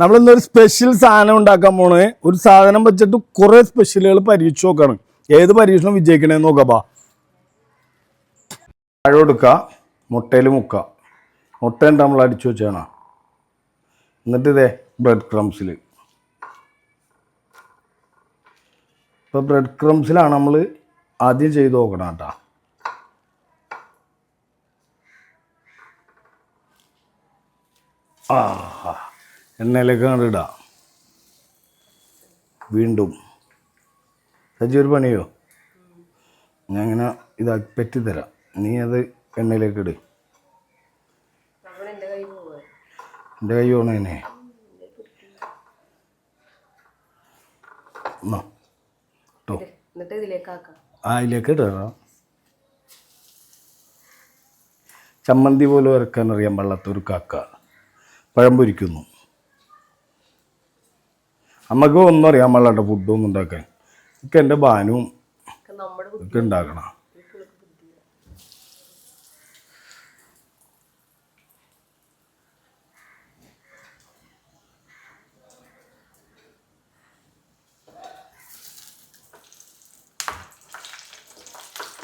നമ്മളിന്നൊരു special സാധനം ഉണ്ടാക്കാൻ പോണേ. ഒരു സാധനം വെച്ചിട്ട് കുറെ സ്പെഷ്യലുകൾ പരീക്ഷിച്ച് നോക്കാണ്. ഏത് പരീക്ഷണം വിജയിക്കണേന്ന് നോക്കാപ്പാ പഴം എടുക്കുക മുട്ടയിൽ മുക്കുക മുട്ട നമ്മൾ അടിച്ചു വെച്ചാണ് എന്നിട്ട് ഇതേ ബ്രെഡ് ക്രംസിൽ ഇപ്പോൾ ബ്രെഡ് ക്രംസിലാണ് നമ്മൾ ആദ്യം ചെയ്ത് നോക്കണം കേട്ടോ. ആ എണ്ണയിലേക്ക് അങ്ങോട്ട് വീണ്ടും. സജ്ജി ഒരു പണിയോ? ഞാൻ ഇങ്ങനെ ഇതാക്കി പറ്റിത്തരാം. നീ അത് എണ്ണയിലേക്ക് ഇട്. എന്റെ കൈ ഓണേനെ എന്നാ. കേട്ടോ ആ ഇതിലേക്ക് ഇട്ടോ ചമ്മന്തി പോലെ ഇറക്കാൻ അറിയാൻ പാടില്ലാത്ത ഒരു കാക്ക. പഴം പൊരിക്കുന്നു. അമ്മയ്ക്ക് ഒന്നും അറിയാൻ ഫുഡ് ഒന്നും ഉണ്ടാക്കാൻ. ഒക്കെ എന്റെ ബാനും ഒക്കെ ഉണ്ടാക്കണം.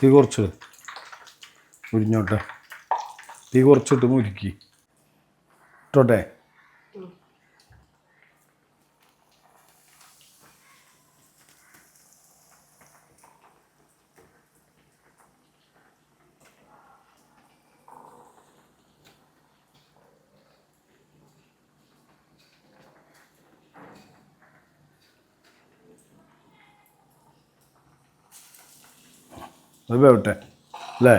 തീ കുറച്ച്. മുരിഞ്ഞോട്ടെ. തീ കുറച്ചിട്ട് മുരുക്കി. ഇട്ടോട്ടെ? അത് വേവട്ടെ അല്ലേ?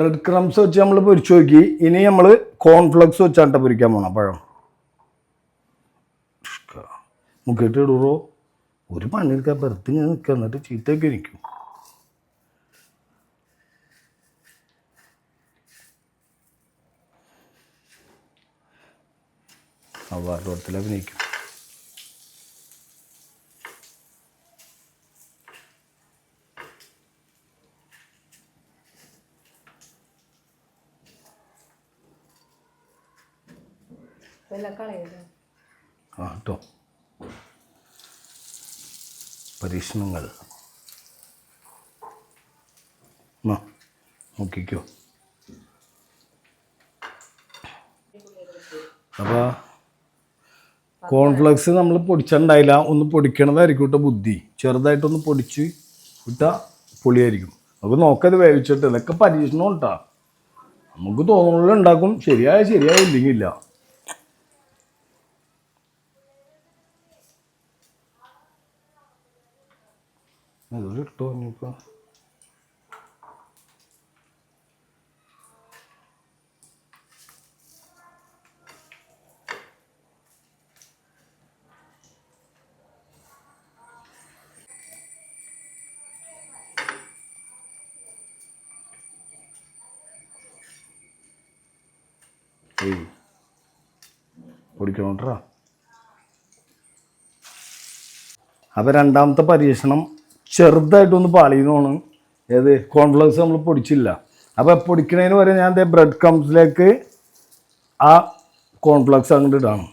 ബ്രെഡ് ക്രംസ് വെച്ച് നമ്മൾ പൊരിച്ചു നോക്കി. ഇനി നമ്മൾ കോൺഫ്ലക്സ് വെച്ചാട്ട പൊരിക്കാൻ പോണം പഴം. മുക്കിയിട്ട് ഇടൂറോ. ഒരു പണിയെടുക്കാൻ വെറുതെ ഇങ്ങനെ നിൽക്കുക എന്നിട്ട് ചീത്തയൊക്കെ ഇരിക്കും അവാർഡത്തിൽ അഭിനയിക്കും ആ കേട്ടോ പരീക്ഷണങ്ങൾ. നോക്കിക്കോ. അപ്പോൾ കോൺഫ്ലക്സ് നമ്മൾ പൊടിച്ചിട്ടുണ്ടായില്ല ഒന്ന് പൊടിക്കണതായിരിക്കും കേട്ടോ ബുദ്ധി. ചെറുതായിട്ടൊന്ന് പൊടിച്ച് ഇട്ടാൽ പൊളിയായിരിക്കും. നമുക്ക് നോക്കത് വേവിച്ചിട്ട്. ഇതൊക്കെ പരീക്ഷണം കേട്ടോ നമുക്ക് തോന്നുന്നത് ഉണ്ടാക്കും ശരിയായ ശരിയായ ഇല്ലെങ്കിൽ ഇല്ല അതൊരു ഇട്ടോ ഇനിയിപ്പോൾ ഏയ് അപ്പോൾ രണ്ടാമത്തെ പരീക്ഷണം ചെറുതായിട്ടൊന്ന് പാളിയുന്നതാണ് ഏത്? കോൺഫ്ലക്സ് നമ്മൾ പൊടിച്ചില്ല. അപ്പോൾ പൊടിക്കണതിന് വരെ ഞാൻ എന്റെ ബ്രെഡ് ക്രംസിലേക്ക് ആ കോൺഫ്ലക്സ് അങ്ങോട്ട് ഇടാണ്.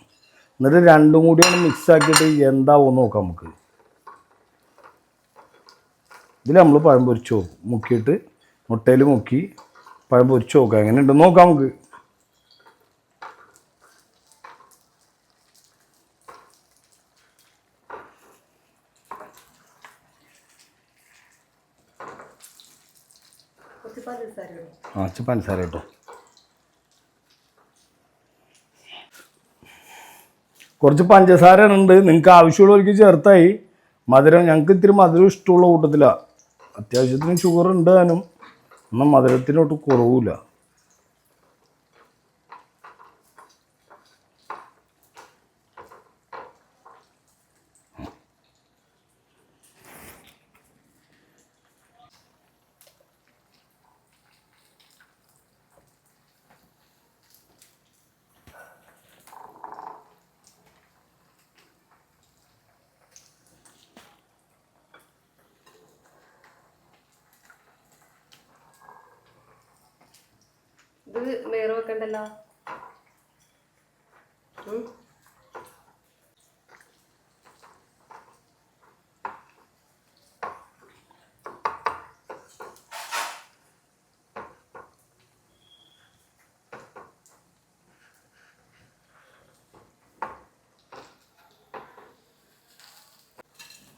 എന്നിട്ട് രണ്ടും കൂടിയാണ് മിക്സ് ആക്കിയിട്ട് എന്താവും നോക്കാം നമുക്ക്. ഇതിൽ നമ്മൾ പഴം പൊരിച്ചു? മുക്കിയിട്ട് മുട്ടയിൽ മുക്കി പഴം പൊരിച്ചു? നോക്കാം എങ്ങനെ ഉണ്ടെന്ന് നോക്കാം നമുക്ക്. കുറച്ച് പഞ്ചസാര കേട്ടോ കുറച്ച് പഞ്ചസാര ഉണ്ട് നിങ്ങൾക്ക് ആവശ്യമുള്ളവർക്ക് ചേർത്തായി. മധുരം ഞങ്ങൾക്ക് ഇത്തിരി മധുരം ഇഷ്ടമുള്ള കൂട്ടത്തിലാണ് അത്യാവശ്യത്തിന് ഷുഗർ ഉണ്ട് താനും. എന്നാൽ മധുരത്തിനോട്ട് കുറവില്ല ഇത് വേറെ വെക്കണ്ടല്ലോ.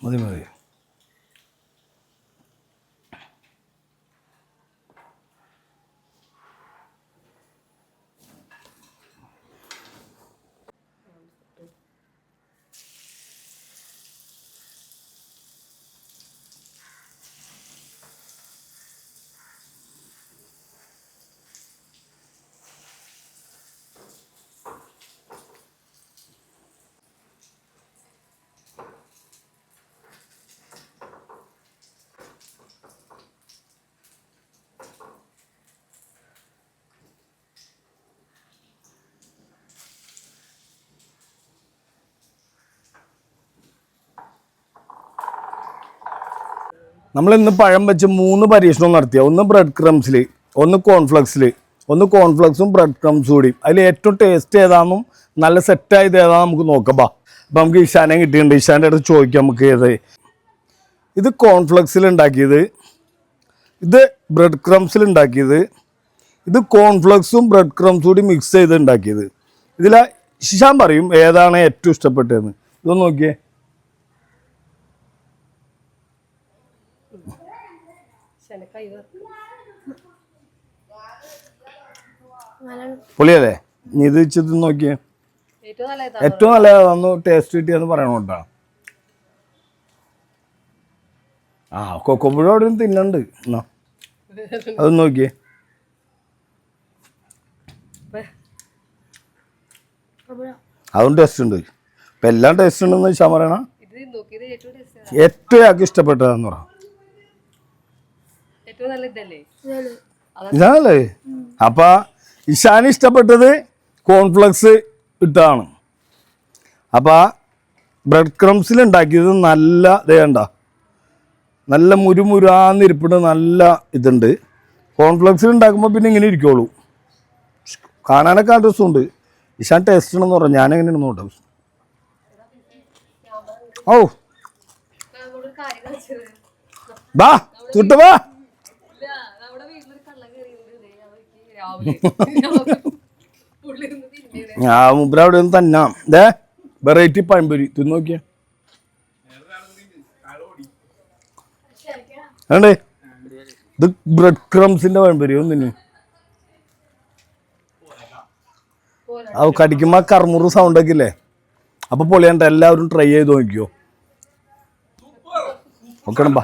മതി മതി നമ്മൾ ഇന്ന് പഴം വെച്ച് മൂന്ന് പരീക്ഷണവും നടത്തിയ. ഒന്ന് ബ്രെഡ് ക്രംസിൽ ഒന്ന് കോൺഫ്ലക്സിൽ ഒന്ന് കോൺഫ്ലക്സും ബ്രെഡ് ക്രംസും കൂടി. അതിൽ ഏറ്റവും ടേസ്റ്റ് ഏതാണെന്നും നല്ല സെറ്റ് സെറ്റായത് ഏതാണെന്ന് നമുക്ക് നോക്കാം. ബാ അപ്പം നമുക്ക് ഇഷാനെ കിട്ടിയിട്ടുണ്ട്. ഇഷാന്റെ അടുത്ത് ചോദിക്കാം നമുക്ക് ഏത്. ഇത് കോൺഫ്ലക്സിൽ ഉണ്ടാക്കിയത്. ഇത് ബ്രെഡ് ക്രംസിൽ ഉണ്ടാക്കിയത്. ഇത് കോൺഫ്ലക്സും ബ്രെഡ് ക്രംസും കൂടി മിക്സ് ചെയ്ത് ഉണ്ടാക്കിയത്. ഇതിൽ ഇഷാൻ പറയും ഏതാണ് ഏറ്റവും ഇഷ്ടപ്പെട്ടതെന്ന്. ഇതൊന്ന് നോക്കിയേ. പൊളിയല്ലേ നീ ഇത് നോക്കിയേ. ഏറ്റവും നല്ല ഇതാണ് ഏറ്റവും നല്ല ഒന്ന് ടേസ്റ്റ് കിട്ടിയെന്ന് പറയണോട്ടാ ആ കൊക്കോപ്പുഴ അവിടെ തിന്നുണ്ട് എന്നാ അത് നോക്കിയേ. അതും ടേസ്റ്റ് ഉണ്ട്. ഇപ്പം എല്ലാം ടേസ്റ്റ് ഉണ്ടെന്ന് വെച്ചാൽ പറയണ. ഏറ്റവും ഇഷ്ടപ്പെട്ടതാന്ന് പറ. ഏറ്റവും നല്ല ഇതല്ലേ? ഇതാണല്ലേ? അപ്പൊ ഇഷാന് ഇഷ്ടപ്പെട്ടത് കോൺഫ്ലക്സ് ഇട്ടാണ്. അപ്പൊ ബ്രെഡ് ക്രംസിൽ ഉണ്ടാക്കിയത് നല്ല ഇതേണ്ട കണ്ട. നല്ല മുരുമുരാന്നിരിപ്പിട്ട് നല്ല ഇതുണ്ട്. കോൺഫ്ലക്സിൽ ഉണ്ടാക്കുമ്പോൾ പിന്നെ ഇങ്ങനെ ഇരിക്കുള്ളൂ. കാണാനൊക്കെ ഉണ്ട് ഇഷാൻ ടേസ്റ്റ് ഉണ്ടെന്ന് പറഞ്ഞു ഞാനെങ്ങനെയാണ് നോട്ടെ ഓ ബാ ചുട്ട ബാ. ഞാൻ മുമ്പിൽ അവിടെ നിന്ന് തന്നാ. ദേ വെറൈറ്റി പഴംപൊരി. തിന്നു നോക്കിയേ. ഇത് ബ്രെഡ് ക്രംസിന്റെ പഴംപൊരി ഒന്നിന് അത് കടിക്കുമ്പോ കർമുറ് സൗണ്ട് ഒക്കെ ഇല്ലേ? അപ്പൊ പൊളിയണ്ട എല്ലാവരും ട്രൈ ചെയ്ത് നോക്കിയോ? ഓക്കെ